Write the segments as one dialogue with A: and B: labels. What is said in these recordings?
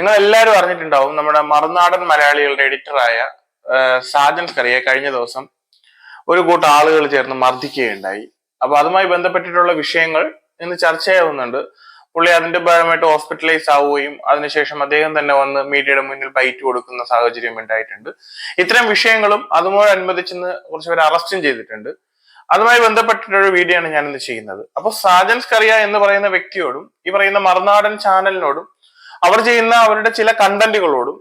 A: നിങ്ങൾ എല്ലാവരും അറിഞ്ഞിട്ടുണ്ടാവും നമ്മുടെ മറുനാടൻ മലയാളികളുടെ എഡിറ്ററായ സാജൻ കറിയെ കഴിഞ്ഞ ദിവസം ഒരു കൂട്ടം ആളുകൾ ചേർന്ന് മർദ്ദിക്കുകയുണ്ടായി. അപ്പൊ അതുമായി ബന്ധപ്പെട്ടിട്ടുള്ള വിഷയങ്ങൾ ഇന്ന് ചർച്ചയാവുന്നുണ്ട് പുള്ളി അതിന്റെ ഭാഗമായിട്ട് ഹോസ്പിറ്റലൈസ് ആവുകയും അതിനുശേഷം അദ്ദേഹം തന്നെ വന്ന് മീഡിയയുടെ മുന്നിൽ ബൈറ്റ് കൊടുക്കുന്ന സാഹചര്യം ഉണ്ടായിട്ടുണ്ട്. ഇത്തരം വിഷയങ്ങളും അതുമായി ഇന്ന് കുറച്ചുപേരെ അറസ്റ്റും ചെയ്തിട്ടുണ്ട്. അതുമായി ബന്ധപ്പെട്ടിട്ടൊരു വീഡിയോ ആണ് ഞാൻ ഇന്ന് ചെയ്യുന്നത്. അപ്പൊ സാജൻ കറിയ എന്ന് പറയുന്ന വ്യക്തിയോടും ഈ പറയുന്ന മറുനാടൻ ചാനലിനോടും അവർ ചെയ്യുന്ന അവരുടെ ചില കണ്ടന്റുകളോടും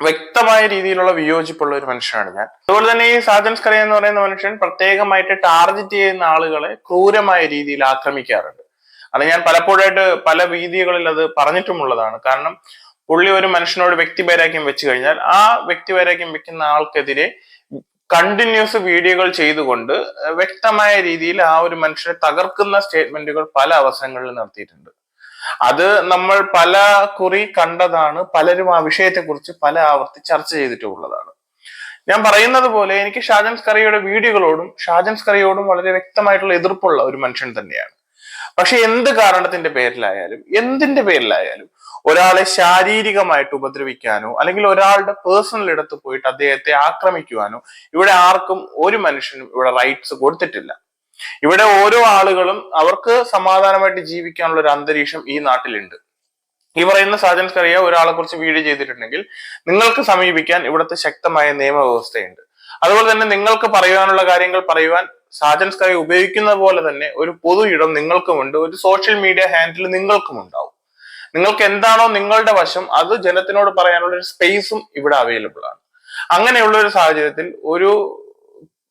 A: വ്യക്തമായ രീതിയിലുള്ള വിയോജിപ്പുള്ള ഒരു മനുഷ്യനാണ് ഞാൻ. അതുപോലെ തന്നെ ഈ സാജൻ സ്കറിയ എന്ന് പറയുന്ന മനുഷ്യൻ പ്രത്യേകമായിട്ട് ടാർഗറ്റ് ചെയ്യുന്ന ആളുകളെ ക്രൂരമായ രീതിയിൽ ആക്രമിക്കാറുണ്ട്. അത് ഞാൻ പലപ്പോഴായിട്ട് പല വീതികളിൽ അത് പറഞ്ഞിട്ടുമുള്ളതാണ്. കാരണം പുള്ളി ഒരു മനുഷ്യനോട് വ്യക്തിപൈരാഗ്യം വെച്ച് കഴിഞ്ഞാൽ ആ വ്യക്തിപൈരാഗ്യം വെക്കുന്ന ആൾക്കെതിരെ കണ്ടിന്യൂസ് വീഡിയോകൾ ചെയ്തുകൊണ്ട് വ്യക്തമായ രീതിയിൽ ആ ഒരു മനുഷ്യനെ തകർക്കുന്ന സ്റ്റേറ്റ്മെന്റുകൾ പല അവസരങ്ങളിൽ നടത്തിയിട്ടുണ്ട്. അത് നമ്മൾ പല കുറി കണ്ടതാണ് പലരും ആ വിഷയത്തെക്കുറിച്ച് പല ആവർത്തി ചർച്ച ചെയ്തിട്ടുള്ളതാണ് ഞാൻ പറയുന്നത് പോലെ എനിക്ക് ഷാജൻസ് കറിയുടെ വീഡിയോകളോടും ഷാജൻസ് കറിയോടും വളരെ വ്യക്തമായിട്ടുള്ള എതിർപ്പുള്ള ഒരു മനുഷ്യൻ തന്നെയാണ്. പക്ഷെ എന്ത് കാരണത്തിന്റെ പേരിലായാലും എന്തിന്റെ പേരിലായാലും ഒരാളെ ശാരീരികമായിട്ട് ഉപദ്രവിക്കാനോ അല്ലെങ്കിൽ ഒരാളുടെ പേഴ്സണൽ ഇടത്ത് പോയിട്ട് അദ്ദേഹത്തെ ആക്രമിക്കുവാനോ ഇവിടെ ആർക്കും ഒരു മനുഷ്യനും ഇവിടെ റൈറ്റ്സ് കൊടുത്തിട്ടില്ല. ഇവിടെ ഓരോ ആളുകളും അവർക്ക് സമാധാനമായിട്ട് ജീവിക്കാനുള്ള ഒരു അന്തരീക്ഷം ഈ നാട്ടിലുണ്ട്. ഈ പറയുന്ന സാജൻ കറിയ ഒരാളെ കുറിച്ച് വീഡിയോ ചെയ്തിട്ടുണ്ടെങ്കിൽ നിങ്ങൾക്ക് സമീപിക്കാൻ ഇവിടുത്തെ ശക്തമായ നിയമവ്യവസ്ഥയുണ്ട്. അതുപോലെ തന്നെ നിങ്ങൾക്ക് പറയുവാനുള്ള കാര്യങ്ങൾ പറയുവാൻ സാജൻ കറിയ ഉപയോഗിക്കുന്ന പോലെ തന്നെ ഒരു പൊതു ഇടം നിങ്ങൾക്കുമുണ്ട് ഒരു സോഷ്യൽ മീഡിയ ഹാൻഡിൽ നിങ്ങൾക്കും ഉണ്ടാവും നിങ്ങൾക്ക് എന്താണോ നിങ്ങളുടെ വശം അത് ജനത്തിനോട് പറയാനുള്ള ഒരു സ്പേസും ഇവിടെ അവൈലബിൾ ആണ്. അങ്ങനെയുള്ള ഒരു സാഹചര്യത്തിൽ ഒരു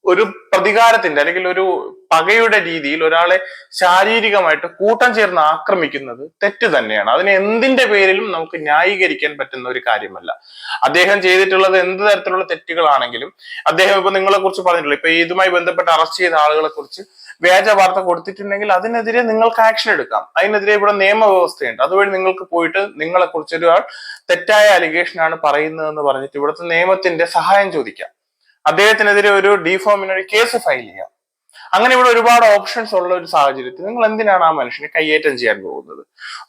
A: ഒരു പ്രതികാരത്തിന്റെ അല്ലെങ്കിൽ ഒരു പകയുടെ രീതിയിൽ ഒരാളെ ശാരീരികമായിട്ട് കൂട്ടം ചേർന്ന് ആക്രമിക്കുന്നത് തെറ്റ് തന്നെയാണ്. അതിന് എന്തിന്റെ പേരിലും നമുക്ക് ന്യായീകരിക്കാൻ പറ്റുന്ന ഒരു കാര്യമല്ല. അദ്ദേഹം ചെയ്തിട്ടുള്ളത് എന്ത് തരത്തിലുള്ള തെറ്റുകളാണെങ്കിലും അദ്ദേഹം ഇപ്പൊ നിങ്ങളെ കുറിച്ച് പറഞ്ഞിട്ടുള്ളൂ ഇപ്പൊ ഇതുമായി ബന്ധപ്പെട്ട് അറസ്റ്റ് ചെയ്ത ആളുകളെ കുറിച്ച് വ്യാജ വാർത്ത കൊടുത്തിട്ടുണ്ടെങ്കിൽ അതിനെതിരെ നിങ്ങൾക്ക് ആക്ഷൻ എടുക്കാം. അതിനെതിരെ ഇവിടെ നിയമവ്യവസ്ഥയുണ്ട്. അതുവഴി നിങ്ങൾക്ക് പോയിട്ട് നിങ്ങളെ കുറിച്ച് ഒരാൾ തെറ്റായ അലിഗേഷൻ ആണ് പറയുന്നതെന്ന് പറഞ്ഞിട്ട് ഇവിടുത്തെ നിയമത്തിന്റെ സഹായം ചോദിക്കാം. അദ്ദേഹത്തിനെതിരെ ഒരു ഡിഫോമിനൊരു കേസ് ഫയൽ ചെയ്യാം. അങ്ങനെ ഇവിടെ ഒരുപാട് ഓപ്ഷൻസ് ഉള്ള ഒരു സാഹചര്യത്തിൽ നിങ്ങൾ എന്തിനാണ് ആ മനുഷ്യനെ കൈയേറ്റം ചെയ്യാൻ പോകുന്നത്?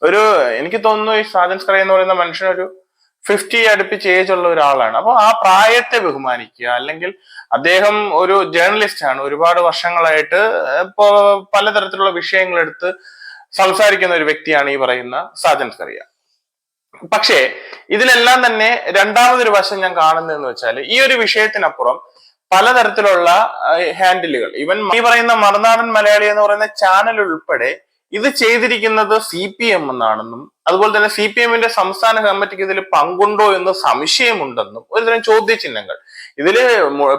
A: ഒരു എനിക്ക് തോന്നുന്നു ഈ സാജൻ സ്ക്രൈ എന്ന് പറയുന്ന മനുഷ്യൻ ഒരു ഫിഫ്റ്റി അടുപ്പിച്ച് ഏജ് ഉള്ള ഒരാളാണ്. അപ്പോൾ ആ പ്രായത്തെ ബഹുമാനിക്കുക അല്ലെങ്കിൽ അദ്ദേഹം ഒരു ജേർണലിസ്റ്റ് ആണ് ഒരുപാട് വർഷങ്ങളായിട്ട് ഇപ്പോ പലതരത്തിലുള്ള വിഷയങ്ങളെടുത്ത് സംസാരിക്കുന്ന ഒരു വ്യക്തിയാണ് ഈ പറയുന്ന സാജൻ സ്കറിയ പക്ഷേ ഇതിലെല്ലാം തന്നെ രണ്ടാമതൊരു വശം ഞാൻ കാണുന്നതെന്ന് വെച്ചാൽ ഈ ഒരു വിഷയത്തിനപ്പുറം പലതരത്തിലുള്ള ഹാൻഡിലുകൾ ഇവൻ ഈ പറയുന്ന മറുനാടൻ മലയാളി എന്ന് പറയുന്ന ചാനൽ ഉൾപ്പെടെ ഇത് ചെയ്തിരിക്കുന്നത് സി പി എം എന്നാണെന്നും അതുപോലെ തന്നെ സി പി എമ്മിന്റെ സംസ്ഥാന കമ്മിറ്റിക്ക് ഇതിൽ പങ്കുണ്ടോ എന്ന് സംശയമുണ്ടെന്നും ഒരുതരം ചോദ്യചിഹ്നങ്ങൾ. ഇതിൽ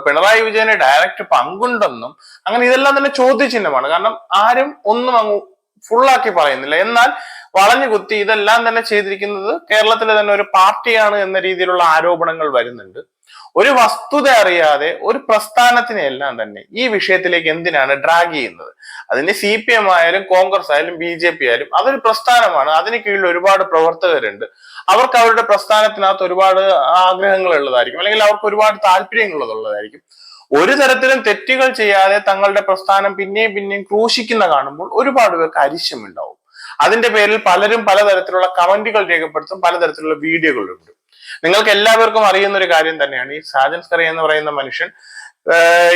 A: പിണറായി വിജയന് ഡയറക്റ്റ് പങ്കുണ്ടെന്നും അങ്ങനെ ഇതെല്ലാം തന്നെ ചോദ്യചിഹ്നമാണ്. കാരണം ആരും ഒന്നും അങ്ങ് ഫുള്ളാക്കി പറയുന്നില്ല. എന്നാൽ വളഞ്ഞു കുത്തി ഇതെല്ലാം തന്നെ ചെയ്തിരിക്കുന്നത് കേരളത്തിലെ തന്നെ ഒരു പാർട്ടിയാണ് എന്ന രീതിയിലുള്ള ആരോപണങ്ങൾ വരുന്നുണ്ട്. ഒരു വസ്തുത അറിയാതെ ഒരു പ്രസ്ഥാനത്തിനെ എല്ലാം തന്നെ ഈ വിഷയത്തിലേക്ക് എന്തിനാണ് ഡ്രാഗ് ചെയ്യുന്നത്? അതിന് സി പി എം ആയാലും കോൺഗ്രസ് ആയാലും ബി ജെ പി ആയാലും അതൊരു പ്രസ്ഥാനമാണ്. അതിന് കീഴിൽ ഒരുപാട് പ്രവർത്തകരുണ്ട്. അവർക്ക് അവരുടെ പ്രസ്ഥാനത്തിനകത്ത് ഒരുപാട് ആഗ്രഹങ്ങൾ ഉള്ളതായിരിക്കും അല്ലെങ്കിൽ അവർക്ക് ഒരുപാട് താല്പര്യങ്ങളുള്ളതായിരിക്കും. ഒരു തരത്തിലും തെറ്റുകൾ ചെയ്യാതെ തങ്ങളുടെ പ്രസ്ഥാനം പിന്നെയും പിന്നെയും ക്രൂശിക്കുന്ന കാണുമ്പോൾ ഒരുപാട് പേർക്ക് അരിശമുണ്ടാവും അതിന്റെ പേരിൽ പലരും പലതരത്തിലുള്ള കമന്റുകൾ രേഖപ്പെടുത്തും പലതരത്തിലുള്ള വീഡിയോകളുണ്ട്. നിങ്ങൾക്ക് എല്ലാവർക്കും അറിയുന്ന ഒരു കാര്യം തന്നെയാണ്. ഈ സാജൻ സ്കറി എന്ന് പറയുന്ന മനുഷ്യൻ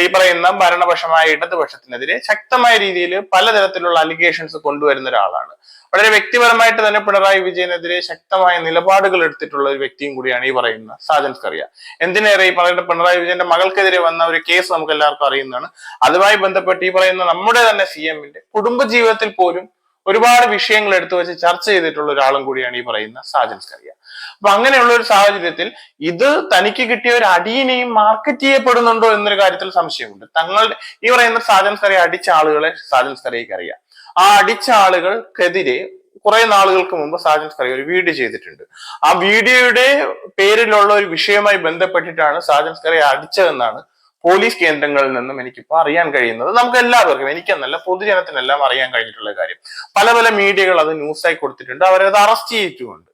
A: ഈ പറയുന്ന ഭരണപക്ഷമായ ഇടതുപക്ഷത്തിനെതിരെ ശക്തമായ രീതിയിൽ പലതരത്തിലുള്ള അലിഗേഷൻസ് കൊണ്ടുവരുന്ന ഒരാളാണ്. വളരെ വ്യക്തിപരമായിട്ട് തന്നെ പിണറായി വിജയനെതിരെ ശക്തമായ നിലപാടുകൾ എടുത്തിട്ടുള്ള ഒരു വ്യക്തിയും കൂടിയാണ് ഈ പറയുന്ന സാജൻ സ്കറിയ. എന്തിനേറെ ഈ പറയുന്ന പിണറായി വിജയന്റെ മകൾക്കെതിരെ വന്ന ഒരു കേസ് നമുക്ക് എല്ലാവർക്കും അറിയുന്നതാണ്. അതുമായി ബന്ധപ്പെട്ട് ഈ പറയുന്ന നമ്മുടെ തന്നെ സി എമ്മിന്റെ കുടുംബജീവിതത്തിൽ പോലും ഒരുപാട് വിഷയങ്ങൾ എടുത്തു വെച്ച് ചർച്ച ചെയ്തിട്ടുള്ള ഒരാളും കൂടിയാണ് ഈ പറയുന്ന സാജൻ സ്കറിയ. അപ്പൊ അങ്ങനെയുള്ള ഒരു സാഹചര്യത്തിൽ ഇത് തനിക്ക് കിട്ടിയ ഒരു അടിയിനെയും മാർക്കറ്റ് ചെയ്യപ്പെടുന്നുണ്ടോ എന്നൊരു കാര്യത്തിൽ സംശയമുണ്ട്. തങ്ങളുടെ ഈ പറയുന്ന സാജൻ സ്കറിയ അടിച്ച ആളുകളെ സാജൻ സ്കറിയക്ക് അറിയാം. ആ അടിച്ച ആളുകൾക്കെതിരെ കുറെ നാളുകൾക്ക് മുമ്പ് സാജൻ സ്കറിയ ഒരു വീഡിയോ ചെയ്തിട്ടുണ്ട്. ആ വീഡിയോയുടെ പേരിലുള്ള ഒരു വിഷയമായി ബന്ധപ്പെട്ടിട്ടാണ് സാജൻ സ്കറിയ അടിച്ചതെന്നാണ് പോലീസ് കേന്ദ്രങ്ങളിൽ നിന്നും എനിക്കിപ്പോൾ അറിയാൻ കഴിയുന്നത് നമുക്ക് എല്ലാവർക്കും എനിക്കെന്നല്ല പൊതുജനത്തിനെല്ലാം അറിയാൻ കഴിഞ്ഞിട്ടുള്ള കാര്യം. പല പല മീഡിയകൾ അത് ന്യൂസായി കൊടുത്തിട്ടുണ്ട്. അവരത് അറസ്റ്റ് ചെയ്തിട്ടുമുണ്ട്.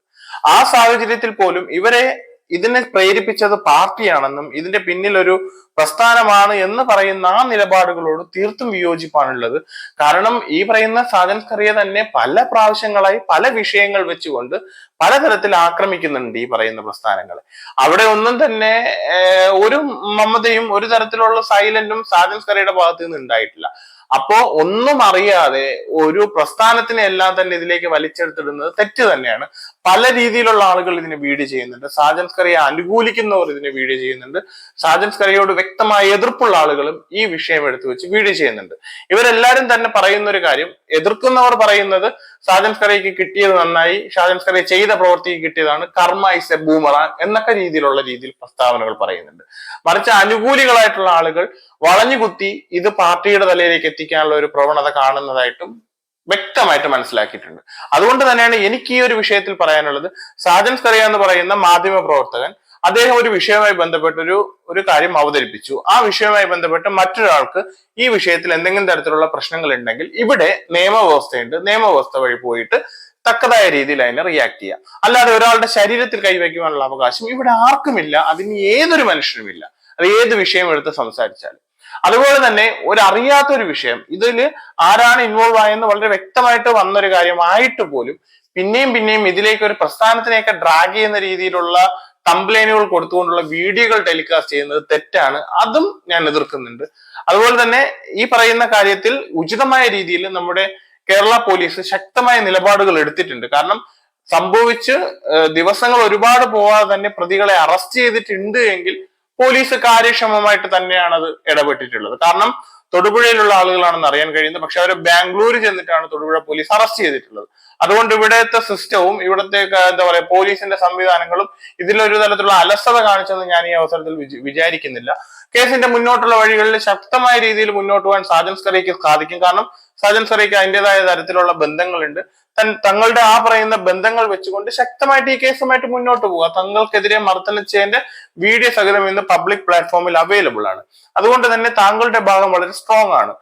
A: ആ സാഹചര്യത്തിൽ പോലും ഇവരെ ഇതിനെ പ്രേരിപ്പിച്ചത് പാർട്ടിയാണെന്നും ഇതിന്റെ പിന്നിൽ ഒരു പ്രസ്ഥാനമാണ് എന്ന് പറയുന്ന ആ നിലപാടുകളോട് തീർത്തും വിയോജിപ്പാണുള്ളത്. കാരണം ഈ പറയുന്ന സാജൻ തന്നെ പല പ്രാവശ്യങ്ങളായി പല വിഷയങ്ങൾ വെച്ചുകൊണ്ട് പലതരത്തിൽ ആക്രമിക്കുന്നുണ്ട് ഈ പറയുന്ന പ്രസ്ഥാനങ്ങളെ. അവിടെ ഒന്നും തന്നെ ഒരു മമതയും ഒരു തരത്തിലുള്ള സൈലന്റും സാജൻ ഭാഗത്ത് നിന്ന് ഉണ്ടായിട്ടില്ല. അപ്പോ ഒന്നും അറിയാതെ ഒരു പ്രസ്ഥാനത്തിനെ എല്ലാം തന്നെ ഇതിലേക്ക് വലിച്ചെടുത്തിടുന്നത് തെറ്റ് തന്നെയാണ്. പല രീതിയിലുള്ള ആളുകൾ ഇതിനെ വീഡിയോ ചെയ്യുന്നുണ്ട്. സാജൻസ്കറിയെ അനുകൂലിക്കുന്നവർ ഇതിനെ വീഡിയോ ചെയ്യുന്നുണ്ട്. സാജൻസ്കറിയോട് വ്യക്തമായ എതിർപ്പുള്ള ആളുകളും ഈ വിഷയം എടുത്തു വെച്ച് വീഡിയോ ചെയ്യുന്നുണ്ട്. ഇവരെല്ലാരും തന്നെ പറയുന്ന ഒരു കാര്യം എതിർക്കുന്നവർ പറയുന്നത് സാജൻസ്കറിക്ക് കിട്ടിയത് നന്നായി സാജൻസ്കറി ചെയ്ത പ്രവൃത്തിക്ക് കിട്ടിയതാണ് കർമ്മ ഇസ് എ ബൂമറാൻ എന്നൊക്കെ രീതിയിലുള്ള രീതിയിൽ പ്രസ്താവനകൾ പറയുന്നുണ്ട്. മറിച്ച് അനുകൂലികളായിട്ടുള്ള ആളുകൾ വളഞ്ഞുകുത്തി ഇത് പാർട്ടിയുടെ തലയിലേക്ക് എത്തിക്കാനുള്ള ഒരു പ്രവണത കാണുന്നതായിട്ടും വ്യക്തമായിട്ട് മനസ്സിലാക്കിയിട്ടുണ്ട്. അതുകൊണ്ട് തന്നെയാണ് എനിക്ക് ഈ ഒരു വിഷയത്തിൽ പറയാനുള്ളത്. സാജൻ കറിയ എന്ന് പറയുന്ന മാധ്യമ പ്രവർത്തകൻ അദ്ദേഹം ഒരു വിഷയവുമായി ബന്ധപ്പെട്ട് ഒരു ഒരു കാര്യം അവതരിപ്പിച്ചു. ആ വിഷയവുമായി ബന്ധപ്പെട്ട് മറ്റൊരാൾക്ക് ഈ വിഷയത്തിൽ എന്തെങ്കിലും തരത്തിലുള്ള പ്രശ്നങ്ങൾ ഉണ്ടെങ്കിൽ ഇവിടെ നിയമവ്യവസ്ഥയുണ്ട്. നിയമവ്യവസ്ഥ വഴി പോയിട്ട് തക്കതായ രീതിയിൽ അതിനെ റിയാക്ട് ചെയ്യാം. അല്ലാതെ ഒരാളുടെ ശരീരത്തിൽ കൈവയ്ക്കുവാനുള്ള അവകാശം ഇവിടെ ആർക്കുമില്ല. അതിന് ഏതൊരു മനുഷ്യനുമില്ല. അത് ഏത് വിഷയം എടുത്ത് സംസാരിച്ചാലും. അതുപോലെ തന്നെ ഒരു വിഷയം. ഇതിൽ ആരാണ് ഇൻവോൾവ് ആയെന്ന് വളരെ വ്യക്തമായിട്ട് വന്നൊരു കാര്യമായിട്ട് പോലും പിന്നെയും പിന്നെയും ഇതിലേക്ക് ഒരു പ്രസ്ഥാനത്തിനെയൊക്കെ ഡ്രാഗ് ചെയ്യുന്ന രീതിയിലുള്ള കംപ്ലൈനുകൾ കൊടുത്തുകൊണ്ടുള്ള വീഡിയോകൾ ടെലികാസ്റ്റ് ചെയ്യുന്നത് തെറ്റാണ്. അതും ഞാൻ എതിർക്കുന്നുണ്ട്. അതുപോലെ തന്നെ ഈ പറയുന്ന കാര്യത്തിൽ ഉചിതമായ രീതിയിൽ നമ്മുടെ കേരള പോലീസ് ശക്തമായ നിലപാടുകൾ എടുത്തിട്ടുണ്ട്. കാരണം സംഭവിച്ച് ദിവസങ്ങൾ ഒരുപാട് പോവാതെ തന്നെ പ്രതികളെ അറസ്റ്റ് ചെയ്തിട്ടുണ്ട് എങ്കിൽ പോലീസ് കാര്യക്ഷമമായിട്ട് തന്നെയാണ് അത് ഇടപെട്ടിട്ടുള്ളത്. കാരണം തൊടുപുഴയിലുള്ള ആളുകളാണെന്ന് അറിയാൻ കഴിയുന്നത്. പക്ഷെ അവർ ബാംഗ്ലൂർ ചെന്നിട്ടാണ് തൊടുപുഴ പോലീസ് അറസ്റ്റ് ചെയ്തിട്ടുള്ളത്. അതുകൊണ്ട് ഇവിടുത്തെ സിസ്റ്റവും ഇവിടുത്തെ എന്താ പറയുക പോലീസിന്റെ സംവിധാനങ്ങളും ഇതിലൊരു തരത്തിലുള്ള അലസത കാണിച്ചെന്ന് ഞാൻ ഈ അവസരത്തിൽ വിചാരിക്കുന്നില്ല. കേസിന്റെ മുന്നോട്ടുള്ള വഴികളിൽ ശക്തമായ രീതിയിൽ മുന്നോട്ട് പോകാൻ സാജൻസ് കറിക്ക് സാധിക്കും. കാരണം സാജൻസ് കറിക്ക് അതിന്റെതായ തരത്തിലുള്ള ബന്ധങ്ങളുണ്ട്. തങ്ങളുടെ ആ പറയുന്ന ബന്ധങ്ങൾ വെച്ചുകൊണ്ട് ശക്തമായിട്ട് ഈ കേസുമായിട്ട് മുന്നോട്ട് പോവുക. തങ്ങൾക്കെതിരെ മർദ്ദനച്ചതിന്റെ വീഡിയോ സഹിതം ഇന്ന് പബ്ലിക് പ്ലാറ്റ്ഫോമിൽ അവൈലബിൾ ആണ്. അതുകൊണ്ട് തന്നെ താങ്കളുടെ ഭാഗം വളരെ സ്ട്രോങ് ആണ്.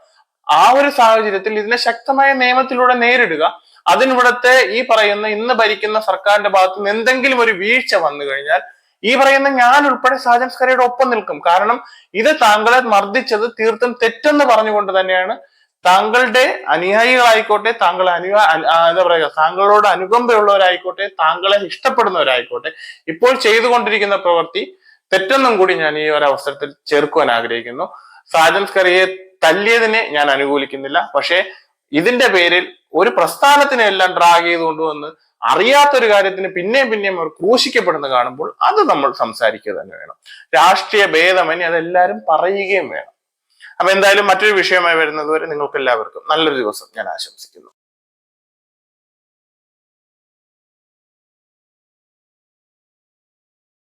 A: ആ ഒരു സാഹചര്യത്തിൽ ഇതിനെ ശക്തമായ നിയമത്തിലൂടെ നേരിടുക. അതിനിവിടത്തെ ഈ പറയുന്ന ഇന്ന് ഭരിക്കുന്ന സർക്കാരിന്റെ ഭാഗത്തു നിന്ന് എന്തെങ്കിലും ഒരു വീഴ്ച വന്നു കഴിഞ്ഞാൽ ഈ പറയുന്ന ഞാൻ ഉൾപ്പെടെ സാജൻസ് കറിയുടെ ഒപ്പം നിൽക്കും. കാരണം ഇത് താങ്കളെ മർദ്ദിച്ചത് തീർത്തും തെറ്റെന്ന് പറഞ്ഞുകൊണ്ട് തന്നെയാണ് താങ്കളുടെ അനുയായികളായിക്കോട്ടെ താങ്കളെ അനു എന്താ പറയുക താങ്കളോട് അനുകമ്പയുള്ളവരായിക്കോട്ടെ താങ്കളെ ഇഷ്ടപ്പെടുന്നവരായിക്കോട്ടെ ഇപ്പോൾ ചെയ്തുകൊണ്ടിരിക്കുന്ന പ്രവൃത്തി തെറ്റെന്നും കൂടി ഞാൻ ഈ ഒരു അവസരത്തിൽ ചേർക്കുവാൻ ആഗ്രഹിക്കുന്നു. സാജൻസ് കറിയെ തല്ലിയതിനെ ഞാൻ അനുകൂലിക്കുന്നില്ല. പക്ഷേ ഇതിന്റെ പേരിൽ ഒരു പ്രസ്ഥാനത്തിനെ എല്ലാം ഡ്രാഗ് ചെയ്തുകൊണ്ടുവന്ന് അറിയാത്തൊരു കാര്യത്തിന് പിന്നെയും പിന്നെയും അവർ ക്രൂശിക്കപ്പെടുന്ന കാണുമ്പോൾ അത് നമ്മൾ സംസാരിക്കുക തന്നെ വേണം. രാഷ്ട്രീയ ഭേദമന്യേ അതെല്ലാവരും പറയുകയും വേണം. അപ്പൊ എന്തായാലും മറ്റൊരു വിഷയമായി വരുന്നതുവരെ നിങ്ങൾക്ക് എല്ലാവർക്കും നല്ലൊരു ദിവസം. ഞാൻ ആശംസിക്കുന്നു.